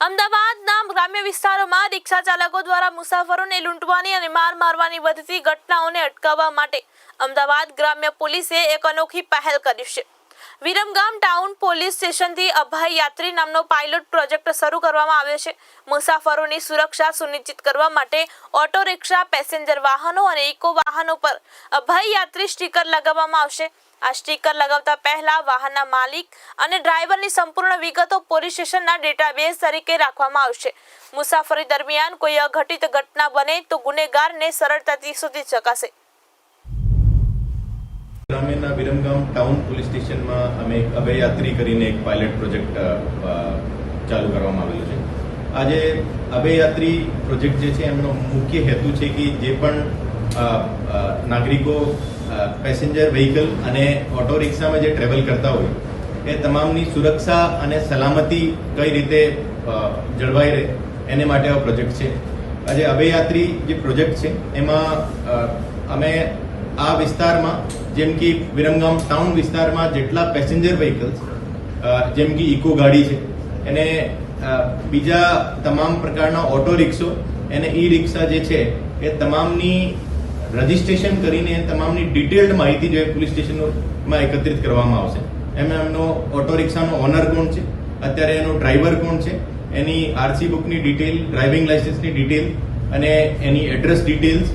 અમદાવાદના ગ્રામ્ય વિસ્તારોમાં રિક્ષા ચાલકો દ્વારા મુસાફરોને લૂંટવાની અને માર મારવાની વધતી ઘટનાઓને અટકાવવા માટે અમદાવાદ ગ્રામ્ય પોલીસે એક અનોખી પહેલ કરી છે. વિરમગામ ટાઉન પોલીસ સ્ટેશનથી અભય યાત્રી નામનો પાયલોટ પ્રોજેક્ટ શરૂ કરવામાં આવ્યો છે. મુસાફરોની સુરક્ષા સુનિશ્ચિત કરવા માટે ઓટો રિક્ષા, પેસેન્જર વાહનો અને ઇકો વાહનો પર અભય યાત્રી સ્ટીકર લગાવવામાં આવશે. આ સ્ટીકર લગાવતા પહેલા વાહનના માલિક અને ડ્રાઈવરની સંપૂર્ણ વિગતો પોલીસ સ્ટેશનના ડેટાબેઝ તરીકે રાખવામાં આવશે. મુસાફરી દરમિયાન કોઈ અઘટિત ઘટના બને તો ગુનેગારને સરળતાથી શોધી શકાશે. ગ્રામ્યના વિરમગામ ટાઉન પોલીસ સ્ટેશનમાં અમે એક અભયયાત્રી કરીને એક પાયલટ પ્રોજેક્ટ ચાલુ કરવામાં આવેલો છે. આજે અભયયાત્રી પ્રોજેક્ટ જે છે, એમનો મુખ્ય હેતુ છે કે જે પણ નાગરિકો પેસેન્જર વ્હીકલ અને ઓટો રિક્ષામાં જે ટ્રેવલ કરતા હોય, એ તમામની સુરક્ષા અને સલામતી કઈ રીતે જળવાઈ રહે, એને માટે આ પ્રોજેક્ટ છે. આજે અભયયાત્રી જે પ્રોજેક્ટ છે, એમાં અમે આ વિસ્તારમાં, જેમ કે વિરમગામ ટાઉન વિસ્તારમાં જેટલા પેસેન્જર વ્હીકલ્સ જેમ કે ઇકો ગાડી છે, એને બીજા તમામ પ્રકારના ઓટો રિક્ષો અને ઈ રિક્ષા જે છે, એ તમામની રજીસ્ટ્રેશન કરીને તમામની ડિટેલ્ડ માહિતી જે પોલીસ સ્ટેશનમાં એકત્રિત કરવામાં આવશે. એમાં એમનો ઓટો રિક્ષાનો ઓનર કોણ છે, અત્યારે એનો ડ્રાઈવર કોણ છે, એની આરસી બુકની ડિટેલ, ડ્રાઇવિંગ લાઇસન્સની ડિટેલ અને એની એડ્રેસ ડિટેલ્સ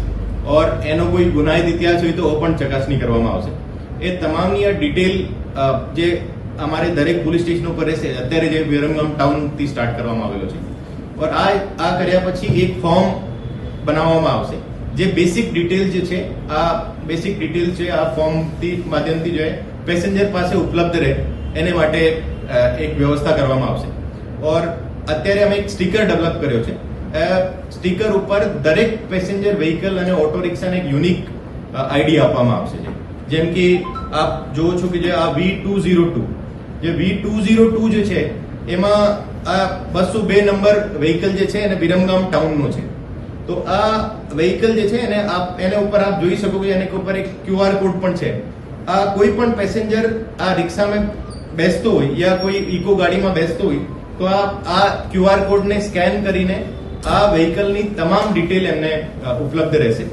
ઓર એનો કોઈ ગુનાહિત ઇતિહાસ હોય તો પણ ચકાસણી કરવામાં આવશે એ તમામની આ ડિટેલ જે અમારે દરેક પોલીસ સ્ટેશન ઉપર રહેશે અત્યારે જે વિરમગામ ટાઉનથી સ્ટાર્ટ કરવામાં આવેલો છે ઓર આ આ કર્યા પછી એક ફોર્મ બનાવવામાં આવશે જે બેસિક ડિટેલ જે છે આ બેસિક ડિટેલ છે આ ફોર્મથી માધ્યમથી જો પેસેન્જર પાસે ઉપલબ્ધ રહે એને માટે એક વ્યવસ્થા કરવામાં આવશે ઓર અત્યારે અમે એક સ્ટીકર ડેવલપ કર્યો છે સ્ટીકર ઉપર દરેક પેસેન્જર વ્હીકલ અને ઓટો રિક્ષાને એક યુનિક આઈડી આપવામાં આવશે જેમ કે આપ જુઓ છો કે જે આ વી ટુ ઝીરો ટુ જે વી ટુ ઝીરો ટુ જે છે, એમાં આ બસો બે નંબર વ્હીકલ જે છે એને વિરમગામ ટાઉનનો છે. તો આ વ્હીકલ જે છે એને આપ, એને ઉપર આપ જોઈ શકો કે એને ઉપર એક ક્યુઆર કોડ પણ છે. આ કોઈ પણ પેસેન્જર આ રિક્ષામાં બેસતો હોય યા કોઈ ઇકો ગાડીમાં બેસતો હોય, તો આ આ ક્યુઆર કોડને સ્કેન કરીને આ વ્હીકલની તમામ ડિટેલ એમને ઉપલબ્ધ રહેશે.